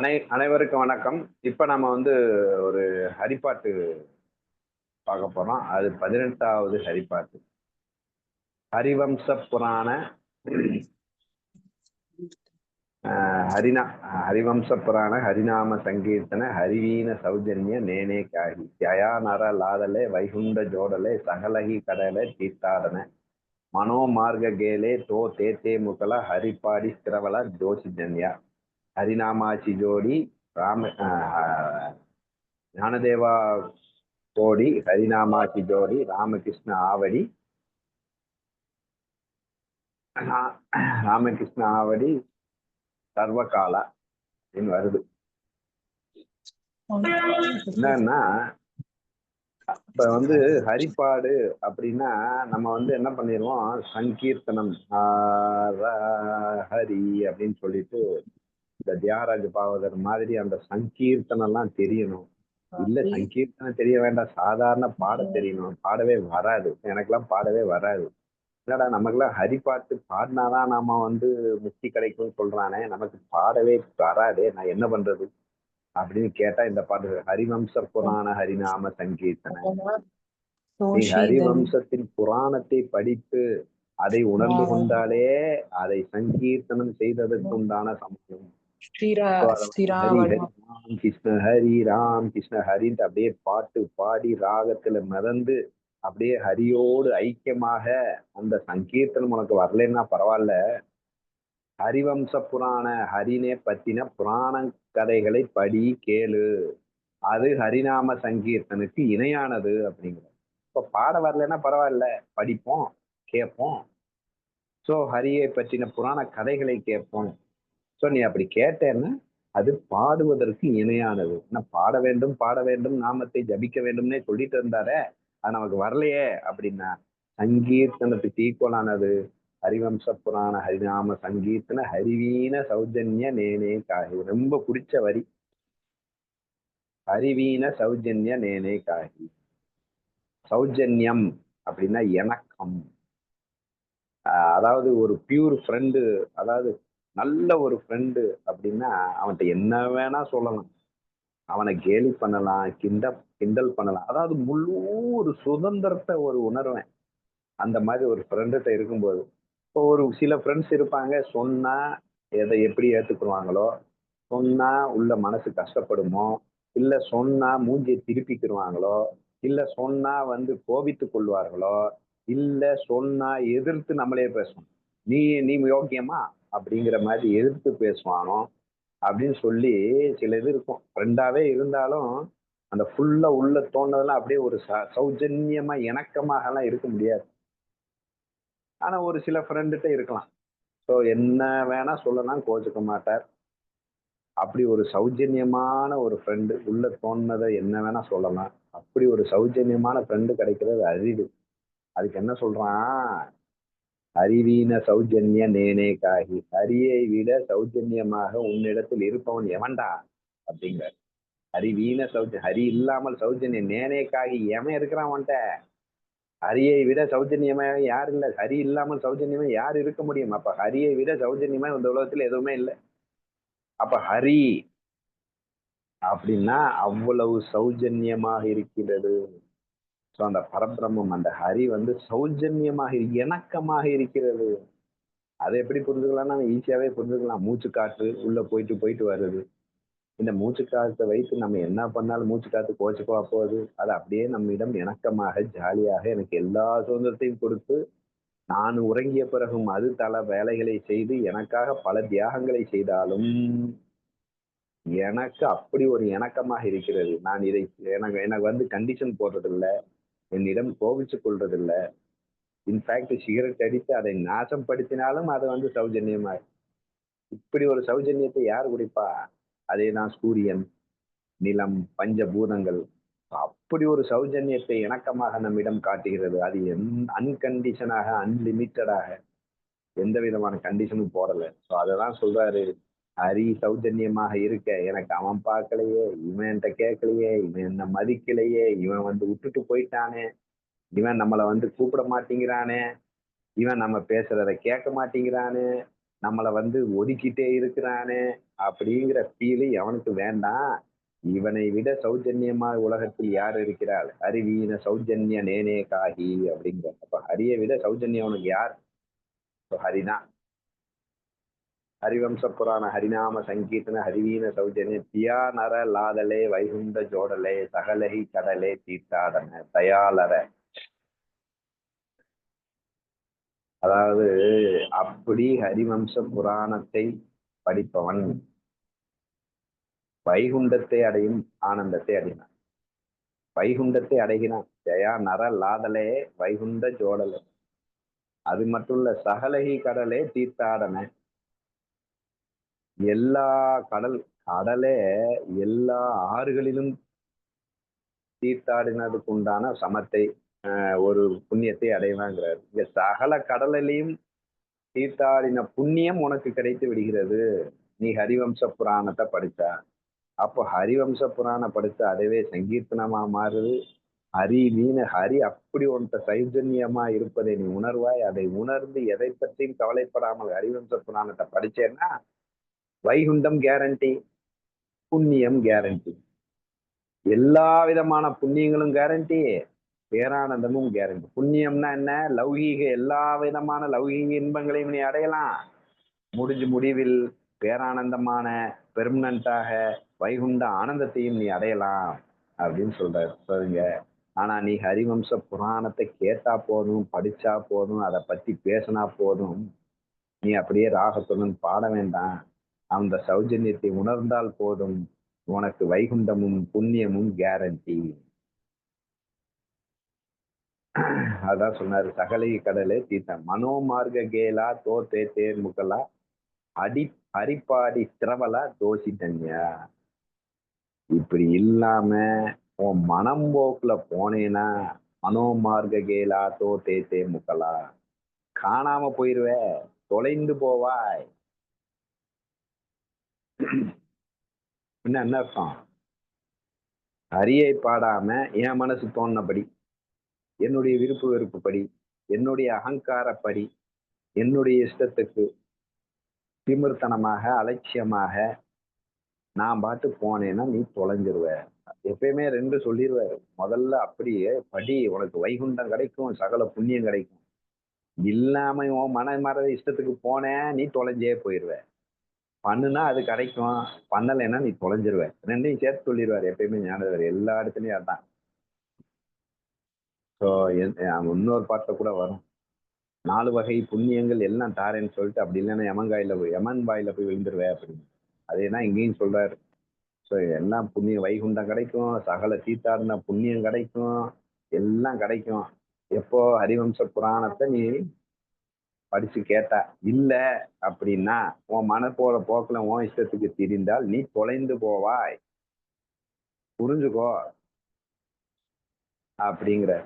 அனை அனைவருக்கும் வணக்கம். இப்ப நம்ம வந்து ஒரு ஹரிப்பாட்டு பார்க்க போறோம். அது பதினெட்டாவது ஹரிப்பாட்டு ஹரிவம்ச புராண ஆஹ் ஹரிவம்ச புராண ஹரிநாம சங்கீர்த்தன ஹரிவீன சௌஜன்ய நேனே காகி ஜயா நர லாதலே வைகுண்ட ஜோடலே சகலகி கடலே தீர்த்தாடன மனோ மார்க கேலே தோ தே தே முகல ஹரிப்பாடி ஸ்திரவல ஜோசிஜன்யா. ஹரிநாமாச்சி ஜோடி ராம ஆஹ் ஞானதேவா கோடி ஹரிநாமாச்சி ஜோடி ராமகிருஷ்ண ஆவடி. ராமகிருஷ்ண ஆவடி சர்வகாலா அப்படின்னு வருது. என்னன்னா இப்ப வந்து ஹரிப்பாடு அப்படின்னா நம்ம வந்து என்ன பண்ணிடுவோம் சங்கீர்த்தனம் ஹரி அப்படின்னு சொல்லிட்டு இந்த தியாகராஜ பாவதர் மாதிரி அந்த சங்கீர்த்தனம் எல்லாம் தெரியணும் இல்ல சங்கீர்த்தனம் தெரிய வேண்டாம். சாதாரண பாட தெரியணும். பாடவே வராது. எனக்கெல்லாம் பாடவே வராது. என்னடா நமக்கெல்லாம் ஹரிப்பாட்டு பாடினாதான் நாம வந்து முக்தி கிடைக்கும்னு சொல்றானே. நமக்கு பாடவே வராதே. நான் என்ன பண்றது? அப்படின்னு கேட்டா இந்த பாட்டு ஹரிவம்ச புராண ஹரிநாம சங்கீர்த்தன. நீ ஹரிவம்சத்தின் புராணத்தை படித்து அதை உணர்ந்து கொண்டாலே அதை சங்கீர்த்தனம் செய்ததற்கு உண்டான சமயம். ஸ்ரீரா So, அத வந்து ஹரி ஹரி ராம் கிருஷ்ண ஹரி ராம் கிருஷ்ண ஹரின்ட்டு அப்படியே பாட்டு பாடி ராகத்துல மிதந்து அப்படியே ஹரியோடு ஐக்கியமாக அந்த சங்கீர்த்தனம் உனக்கு வரலைன்னா பரவாயில்ல. ஹரிவம்ச புராண ஹரினே பத்தின புராண கதைகளை படி கேளு. அது ஹரிநாம சங்கீர்த்தனுக்கு இணையானது அப்படிங்கிற. இப்போ பாட வரலைன்னா பரவாயில்ல படிப்போம் கேட்போம் ஸோ ஹரியை பற்றின புராண கதைகளை கேட்போம் ஸோ நீ அப்படி கேட்டேன்னா அது பாடுவதற்கு இணையானது. என்ன பாட வேண்டும் பாட வேண்டும் நாமத்தை ஜபிக்க வேண்டும்னே சொல்லிட்டு இருந்தாரே அது நமக்கு வரலையே அப்படின்னா சங்கீர்த்தனத்துக்கு ஈக்குவலானது ஹரிவம்ச புராண ஹரிநாம சங்கீர்த்தன ஹரிவீன சௌஜன்ய நேனே காகி. ரொம்ப பிடிச்ச வரி. ஹரிவீன சௌஜன்ய நேனே காகி. சௌஜன்யம் அப்படின்னா இணக்கம். ஆஹ் அதாவது ஒரு பியூர் ஃப்ரெண்டு அதாவது நல்ல ஒரு ஃப்ரெண்டு அப்படின்னா அவன்கிட்ட என்ன வேணா சொல்லலாம். அவனை கேலி பண்ணலாம் கிண்ட கிண்டல் பண்ணலாம். அதாவது முழு ஒரு சுதந்திரத்தை ஒரு உணர்வேன். அந்த மாதிரி ஒரு ஃப்ரெண்டுகிட்ட இருக்கும்போது. இப்போ ஒரு சில ஃப்ரெண்ட்ஸ் இருப்பாங்க சொன்னா எதை எப்படி ஏற்றுக்குருவாங்களோ சொன்னா உள்ள மனசு கஷ்டப்படுமோ இல்ல சொன்னா மூஞ்சியை திருப்பிக்கிருவாங்களோ இல்ல சொன்னா வந்து கோபித்து கொள்வார்களோ இல்ல சொன்னா எதிர்த்து நம்மளே பேசணும். நீ நீ யோக்கியமா? அப்படிங்கிற மாதிரி எதிர்த்து பேசுவானோ அப்படின்னு சொல்லி சில இது இருக்கும். ஃப்ரெண்டாவே இருந்தாலும் அந்த ஃபுல்லா உள்ள தோணதெல்லாம் அப்படியே ஒரு ச சௌஜன்யமா இணக்கமாகலாம் இருக்க முடியாது. ஆனா ஒரு சில ஃப்ரெண்டுகிட்ட இருக்கலாம். ஸோ என்ன வேணா சொல்லலாம் கோச்சுக்க மாட்டார். அப்படி ஒரு சௌஜன்யமான ஒரு ஃப்ரெண்டு உள்ள தோணுனதை என்ன வேணா சொல்லலாம். அப்படி ஒரு சௌஜன்யமான ஃப்ரெண்டு கிடைக்கிறது அரிது. அதுக்கு என்ன சொல்றான்? அறிவீன சௌஜன்ய நேனே காகி. ஹரியை விட சௌஜன்யமாக உன்னிடத்தில் இருப்பவன் எவன்டா அப்படிங்கிற ஹரிவீன சௌஜ ஹரி இல்லாமல் சௌஜன்யம் நேனே காகி. எவன் இருக்கிறான் அவன்கிட்ட? ஹரியை விட சௌஜன்யமா யார் இல்லை. ஹரி இல்லாமல் சௌஜன்யமா யார் இருக்க முடியும்? அப்ப ஹரியை விட சௌஜன்யமா இந்த உலகத்துல எதுவுமே இல்லை. அப்ப ஹரி அப்படின்னா அவ்வளவு சௌஜன்யமாக இருக்கிறது. ஸோ அந்த பரபிரம்மம் அந்த ஹரி வந்து சௌஜன்யமாக இணக்கமாக இருக்கிறது. அதை எப்படி புரிஞ்சுக்கலாம்னா நம்ம ஈஸியாவே புரிஞ்சுக்கலாம். மூச்சு காற்று உள்ள போயிட்டு போயிட்டு வருது இந்த மூச்சு காற்றை வைத்து நம்ம என்ன பண்ணாலும் மூச்சு காற்று கோச்சுக்கோ போகுது அது அப்படியே நம்மிடம் இணக்கமாக ஜாலியாக எனக்கு எல்லா சுதந்திரத்தையும் கொடுத்து நான் உறங்கிய பிறகும் அது தல வேலைகளை செய்து எனக்காக பல தியாகங்களை செய்தாலும் எனக்கு அப்படி ஒரு இணக்கமாக இருக்கிறது. நான் இதை எனக்கு எனக்கு வந்து கண்டிஷன் போடுறதில்ல. என்னிடம் கோபிச்சு கொள்றதில்ல. இன்ஃபேக்ட் சிகரெட் அடித்து அதை நாசம் படுத்தினாலும் அது வந்து சௌஜன்யமா இப்படி ஒரு சௌஜன்யத்தை யார் குடிப்பா? அதே தான் சூரியன் நிலம் பஞ்சபூதங்கள். அப்படி ஒரு சௌஜன்யத்தை இணக்கமாக நம்மிடம் காட்டுகிறது. அது என் அன்கண்டிஷனாக அன்லிமிட்டடாக எந்த விதமான கண்டிஷனும் போடலை. ஸோ அதை தான் சொல்றாரு ஹரி சௌஜன்யமாக இருக்க எனக்கு அவன் பார்க்கலையே இவன் என்கிட்ட கேட்கலையே இவன் என்ன மதிக்கலையே இவன் வந்து விட்டுட்டு போயிட்டானே இவன் நம்மளை வந்து கூப்பிட மாட்டேங்கிறானே இவன் நம்ம பேசுறத கேட்க மாட்டேங்கிறானே நம்மளை வந்து ஒதுக்கிட்டே இருக்கிறானே அப்படிங்கிற ஃபீலு எவனுக்கு வேண்டாம். இவனை விட சௌஜன்யமா உலகத்தில் யார் இருக்கிறாள்? அறிவீன சௌஜன்ய நேனே காகி அப்படிங்கிற அப்ப ஹரியை விட சௌஜன்யம் அவனுக்கு யார்? ஹரிதான். ஹரிவம்ச புராண ஹரிநாம சங்கீர்த்தன ஹரிவீன சௌஜன்ய தியா நர லாதலே வைகுண்ட ஜோடலே சகலகி கடலே தீர்த்தாடன தயாலர அதாவது அப்படி ஹரிவம்ச புராணத்தை படிப்பவன் வைகுண்டத்தை அடையும் ஆனந்தத்தை அடையினான் வைகுண்டத்தை அடைகிறான். ஜயா நர லாதலே வைகுண்ட ஜோடலே. அது மட்டும் இல்ல சகலகி கடலே தீர்த்தாடன எல்லா கடல் கடலே எல்லா ஆறுகளிலும் தீர்த்தாடினதுக்கு உண்டான சமத்தை ஒரு புண்ணியத்தை அடைவாங்கிறார். இங்க சகல கடலிலையும் தீர்த்தாடின புண்ணியம் உனக்கு கிடைத்து விடுகிறது. நீ ஹரிவம்ச புராணத்தை படிச்சா. அப்போ ஹரிவம்ச புராணம் படிச்ச அதுவே சங்கீர்த்தனமா மாறுது. ஹரி மீன் ஹரி அப்படி உன்ட்ட சைஜன்யமா இருப்பதை நீ உணர்வாய். அதை உணர்ந்து எதை பற்றியும் கவலைப்படாமல் ஹரிவம்ச புராணத்தை படிச்சேன்னா வைகுண்டம் கேரண்டி புண்ணியம் கேரண்டி எல்லா விதமான புண்ணியங்களும் கேரண்டி பேரானந்தமும் கேரண்டி புண்ணியம்னா என்ன? லௌகீக எல்லா விதமான லௌகீக இன்பங்களையும் நீ அடையலாம். முடிஞ்சு முடிவில் பேரானந்தமான பெர்மனண்டாக வைகுண்ட ஆனந்தத்தையும் நீ அடையலாம் அப்படின்னு சொல்றாரு. சொல்லுங்க ஆனா நீ ஹரிவம்ச புராணத்தை கேட்டா போதும் படிச்சா போதும் அதை பத்தி பேசினா போதும். நீ அப்படியே ராகத்துடன் பாட வேண்டாம். அந்த சௌஜன்யத்தை உணர்ந்தால் போதும். உனக்கு வைகுண்டமும் புண்ணியமும் கேரண்டி அதான் சொன்னாரு சகலை கடலே தீர்த்தம் மனோமார்க கேலா தோ தே தேர் முகலா அடி அரிப்பாடி திரவலா தோசித்தன்யா இப்படி இல்லாம உன் மனம் போக்குல போனேன்னா மனோமார்க கேலா தோ தே தே முகலா. காணாம போயிருவே தொலைந்து போவாய். என்ன என்ன அர்த்தம்? ஹரியை பாடாம என் மனசு தோணுனபடி என்னுடைய விருப்பு வெறுப்புப்படி என்னுடைய அகங்காரப்படி என்னுடைய இஷ்டத்துக்கு திமிர்த்தனமாக அலட்சியமாக நான் பார்த்து போனேன்னா நீ தொலைஞ்சிருவ. எப்பயுமே ரெண்டு சொல்லிடுவாரு முதல்ல அப்படியே படி உனக்கு வைகுண்டம் கிடைக்கும் சகல புண்ணியம் கிடைக்கும். இல்லாம உன் மன மர இஷ்டத்துக்கு போனேன் நீ தொலைஞ்சே போயிடுவ பண்ணுனா அது கிடைக்கும். பண்ணலைன்னா நீ தொலைஞ்சிருவ. ரெண்டையும் சேர்த்து சொல்லிடுவார் எப்பயுமே ஞானவர் எல்லா இடத்துலயும் அதான். ஸோ இன்னொரு பாட்டில் கூட வரும். நாலு வகை புண்ணியங்கள் எல்லாம் தாரேன்னு சொல்லிட்டு அப்படி இல்லைன்னா யமன் போய் யமன் வாயில போய் விழுந்துருவேன் அப்படின்னு. அதேதான் இங்கேயும் சொல்றாரு. ஸோ எல்லாம் புண்ணியம் வைகுண்டம் கிடைக்கும். சகல தீத்தாடின புண்ணியம் கிடைக்கும். எல்லாம் கிடைக்கும். எப்போ ஹரிவம்ச புராணத்தை நீ படிச்சு கேட்டா இல்ல அப்படின்னா உன் மன போற உன் இஷ்டத்துக்கு திரிந்தால் நீ தொலைந்து போவாய். புரிஞ்சுக்கோ? அப்படிங்கிற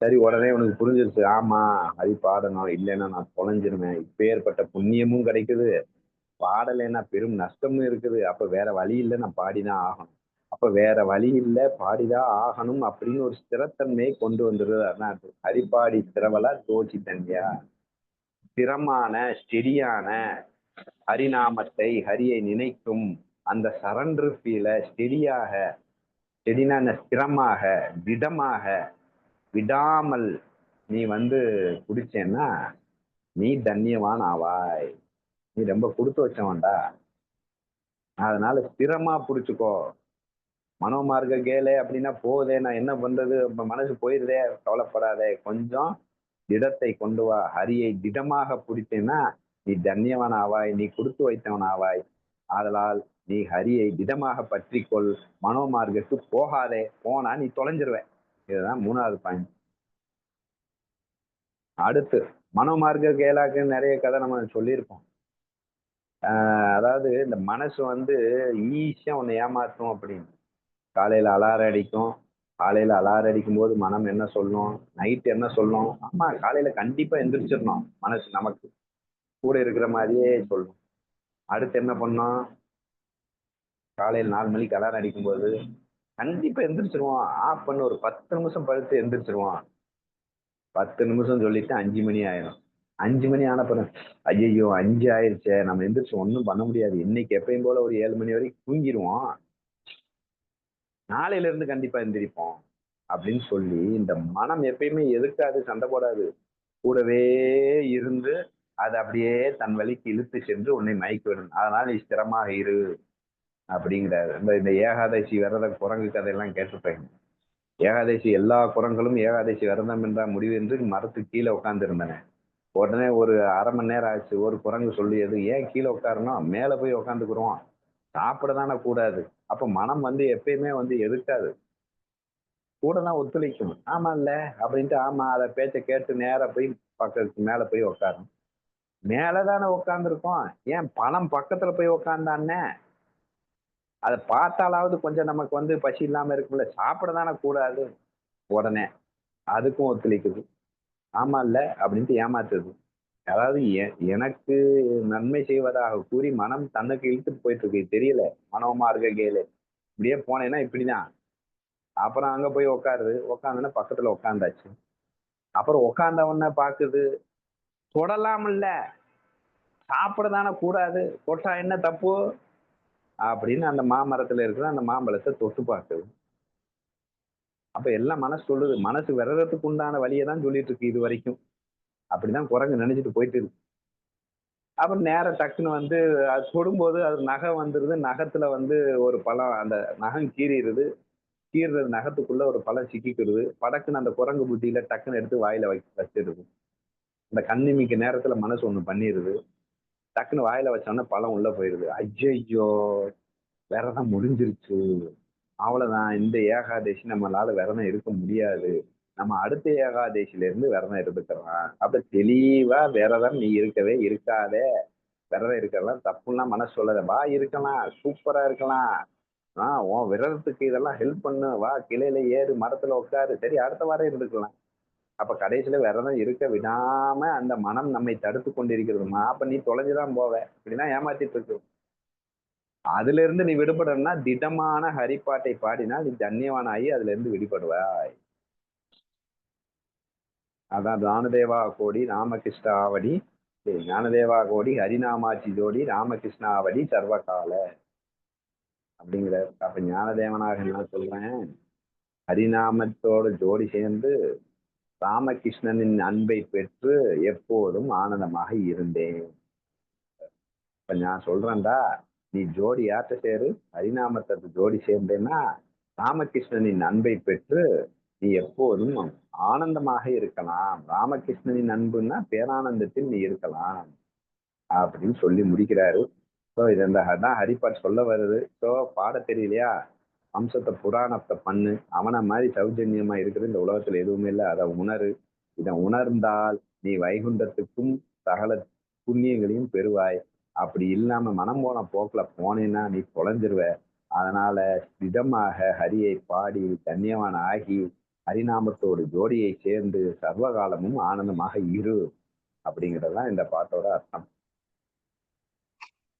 சரி உடனே உனக்கு புரிஞ்சிருச்சு. ஆமா அது பாடணும் இல்லைன்னா நான் தொலைஞ்சிருவேன். இப்பேற்பட்ட புண்ணியமும் கிடைக்குது. பாடலைன்னா பெரும் நஷ்டமும் இருக்குது. அப்ப வேற வழி இல்லை நான் பாடிதான் ஆகணும். அப்ப வேற வழி இல்லை பாடிதான் ஆகணும் அப்படின்னு ஒரு ஸ்திரத்தன்மையை கொண்டு வந்துடுது அதான் ஹரிப்பாடி திரவலா தோச்சி தன்யா ஸ்திரமான ஸ்டெடியான ஹரிநாமத்தை ஹரியை நினைக்கும் அந்த சரண்டர் ஃபீலை ஸ்டெடியாக ஸ்டெடினான ஸ்திரமாக திடமாக விடாமல் நீ வந்து குடிச்சேன்னா நீ தன்யவான் ஆவாய். நீ ரொம்ப கொடுத்து வச்சவன்டா. அதனால ஸ்திரமா புடிச்சுக்கோ. மனோமார்க்க கேளே அப்படின்னா போதே நான் என்ன பண்றது? மனசு போயிருதே கவலைப்படாதே. கொஞ்சம் திடத்தை கொண்டு வா ஹரியை திடமாக பிடித்தேன்னா நீ தன்யவன் ஆவாய் நீ கொடுத்து வைத்தவன் ஆவாய் ஆதலால் நீ ஹரியை திடமாக பற்றிக்கொள் மனோமார்க்கத்துக்கு போகாதே போனா நீ தொலைஞ்சிருவ. இதுதான் மூணாவது பாயிண்ட் அடுத்து மனோமார்க்க கேலாக்கு நிறைய கதை நம்ம சொல்லியிருப்போம். அதாவது இந்த மனசு வந்து ஈஸியா உன்னை ஏமாற்றும் அப்படின்னு. காலையில அலாரம் அடிக்கும் காலையில அலாரம் அடிக்கும் போது மனம் என்ன சொல்லணும்? நைட் என்ன சொல்லணும்? ஆமா காலையில கண்டிப்பா எந்திரிச்சிடணும். மனசு நமக்கு கூட இருக்கிற மாதிரியே சொல்லணும். அடுத்து என்ன பண்ணோம் காலையில் நாலு மணிக்கு அலாரம் அடிக்கும்போது கண்டிப்பா எந்திரிச்சிருவான் ஆஃப் பண்ண ஒரு பத்து நிமிஷம் படுத்து எந்திரிச்சிருவான் பத்து நிமிஷம் சொல்லிட்டு அஞ்சு மணி ஆயிரும். அஞ்சு மணி ஆன பிறகு ஐயோ அஞ்சு ஆயிருச்சே நம்ம எந்திரிச்சு ஒன்றும் பண்ண முடியாது. இன்னைக்கு எப்பயும் போல ஒரு ஏழு மணி வரைக்கும் தூங்கிடுவோம் நாளையில இருந்து கண்டிப்பா எந்திரிப்போம் அப்படின்னு சொல்லி இந்த மனம் எப்பயுமே எதுக்காது சண்டை போடாது. கூடவே இருந்து அது அப்படியே தன் வழிக்கு இழுத்து சென்று உன்னை மயக்கி விடும் அதனால நீ ஸ்திரமாக இரு அப்படிங்கிறாரு. இந்த இந்த ஏகாதசி விரத குரங்கு கதையெல்லாம் கேட்டுப்பேன் ஏகாதசி எல்லா குரங்களும் ஏகாதசி விரதம் என்றால் முடிவு என்று மரத்துக்கு கீழே உட்காந்துருந்தன உடனே ஒரு அரை மணி நேரம் ஆச்சு. ஒரு குரங்கு சொல்லியது ஏன் கீழே உட்காரணும் மேலே போய் உட்காந்துக்குருவோம் சாப்பிட தானே கூடாது. அப்போ மனம் வந்து எப்பயுமே வந்து எதிர்க்காது. கூட தான் ஒத்துழைக்கும். ஆமா இல்ல அப்படின்ட்டு ஆமா அதை பேச்சை கேட்டு நேரா போய் பக்கத்துக்கு மேல போய் உட்காரும் மேலதானே உட்காந்துருக்கோம் ஏன் பணம் பக்கத்துல போய் உட்காந்தானே அதை பார்த்தாலாவது கொஞ்சம் நமக்கு வந்து பசி இல்லாம இருக்கும்ல. சாப்பிட தானே கூடாது. உடனே. அதுக்கும் ஒத்துழைக்குது. ஆமா இல்ல அப்படின்ட்டு ஏமாத்துது. அதாவது எனக்கு நன்மை செய்வதாக கூறி மனம் தன்னுக்கு இழுத்துட்டு போயிட்டு இருக்கு தெரியல. மனோமா இருக்க கேளு. இப்படியே போனேன்னா இப்படிதான். அப்புறம் அங்க போய் உட்காருது உக்காந்துன்னா பக்கத்துல உக்காந்தாச்சு. அப்புறம் உக்காந்தவன பாக்குது தொடலாம் இல்ல சாப்பிட தானே கூடாது. தொட்டா என்ன தப்பு? அப்படின்னு அந்த மாமரத்துல இருக்கிற அந்த மாம்பழத்தை தொட்டு பார்க்குது அப்ப எல்லாம் மனசு சொல்லுது. மனசு விரதத்துக்கு உண்டான வழியை தான் சொல்லிட்டு இருக்கு இது வரைக்கும். அப்படிதான் குரங்கு நினைச்சிட்டு போயிட்டு இருக்கு. அப்புறம் நேரம் டக்குன்னு வந்து அது தொடும்போது அது நகை வந்துடுது நகத்துல வந்து ஒரு பழம் அந்த நகம் கீறிடுது கீறுறது நகத்துக்குள்ள ஒரு பழம் சிக்கிக்கிறது படக்குன்னு அந்த குரங்கு புத்தியில டக்குன்னு எடுத்து வாயில வை வச்சிருது. அந்த கண்ணிமிக்க நேரத்துல மனசு ஒண்ணு பண்ணிடுது டக்குன்னு வாயில வச்சோன்னா பழம் உள்ள போயிடுது ஐயோ விரதம் முடிஞ்சிருச்சு. அவ்வளவுதான். இந்த ஏகாதசி நம்மளால விரதம் இருக்க முடியாது. நம்ம அடுத்த ஏகாதசியில இருந்து விரதம் இருந்துக்கிறோம் அப்ப தெளிவா விரதம் நீ இருக்கவே இருக்காதே. விரதம் இருக்கலாம் தப்புலாம் மனசு சொல்லத. வா இருக்கலாம் சூப்பரா இருக்கலாம். ஆஹ் உன் விரதத்துக்கு இதெல்லாம் ஹெல்ப் பண்ணு. வா கிளையில ஏறு மரத்துல உட்காரு. சரி அடுத்த வாரம் இருந்துக்கலாம். அப்ப கடைசியில விரதம் இருக்க விடாம அந்த மனம் நம்மை தடுத்து கொண்டிருக்கிறதுமா? அப்ப நீ தொலைஞ்சுதான் போவ. இப்படிதான் ஏமாத்திட்டு இருக்கு. அதுல இருந்து நீ விடுபடணும்னா திடமான ஹரிப்பாட்டை பாடினா நீ தன்யவானாகி அதுல இருந்து விடுபடுவாய். அதான் ஞானதேவா கோடி ராமகிருஷ்ண ஆவடி ஞானதேவா கோடி ஹரிநாமாச்சி ஜோடி ராமகிருஷ்ண ஆவடி சர்வகால. அப்படிங்கிற அப்ப ஞானதேவனாக என்ன சொல்றேன். ஹரிநாமத்தோட ஜோடி சேர்ந்து ராமகிருஷ்ணனின் அன்பை பெற்று எப்போதும் ஆனந்தமாக இருந்தேன். இப்ப நான் சொல்றேன்டா நீ ஜோடி யார்கிட்ட சேரு? ஹரிநாமத்தை ஜோடி சேர்ந்தேன்னா ராமகிருஷ்ணனின் அன்பை பெற்று நீ எப்போதும் ஆனந்தமாக இருக்கலாம். ராமகிருஷ்ணனின் அன்புன்னா பேரானந்தத்தில் நீ இருக்கலாம். அப்படின்னு சொல்லி முடிக்கிறாரு. ஸோ இது இந்த தான் ஹரிபாட் சொல்ல வருது. ஸோ பாட தெரியலையா? வம்சத்தை புராணத்தை பண்ணு. அவனை மாதிரி சௌஜன்யமா இருக்கிற இந்த உலகத்துல எதுவுமே இல்லை. அதை உணரு. இதை உணர்ந்தால் நீ வைகுண்டத்துக்கும் சகல புண்ணியங்களையும் பெறுவாய். அப்படி இல்லாம மனம் போன போக்குல போனேன்னா நீ தொலைஞ்சிருவ அதனால திடமாக ஹரியை பாடி தன்யவான் ஆகி ஹரிநாமத்தோடு ஜோடியை சேர்ந்து சர்வகாலமும் ஆனந்தமாக இரு அப்படிங்கிறதுதான் இந்த பாட்டோட அர்த்தம்.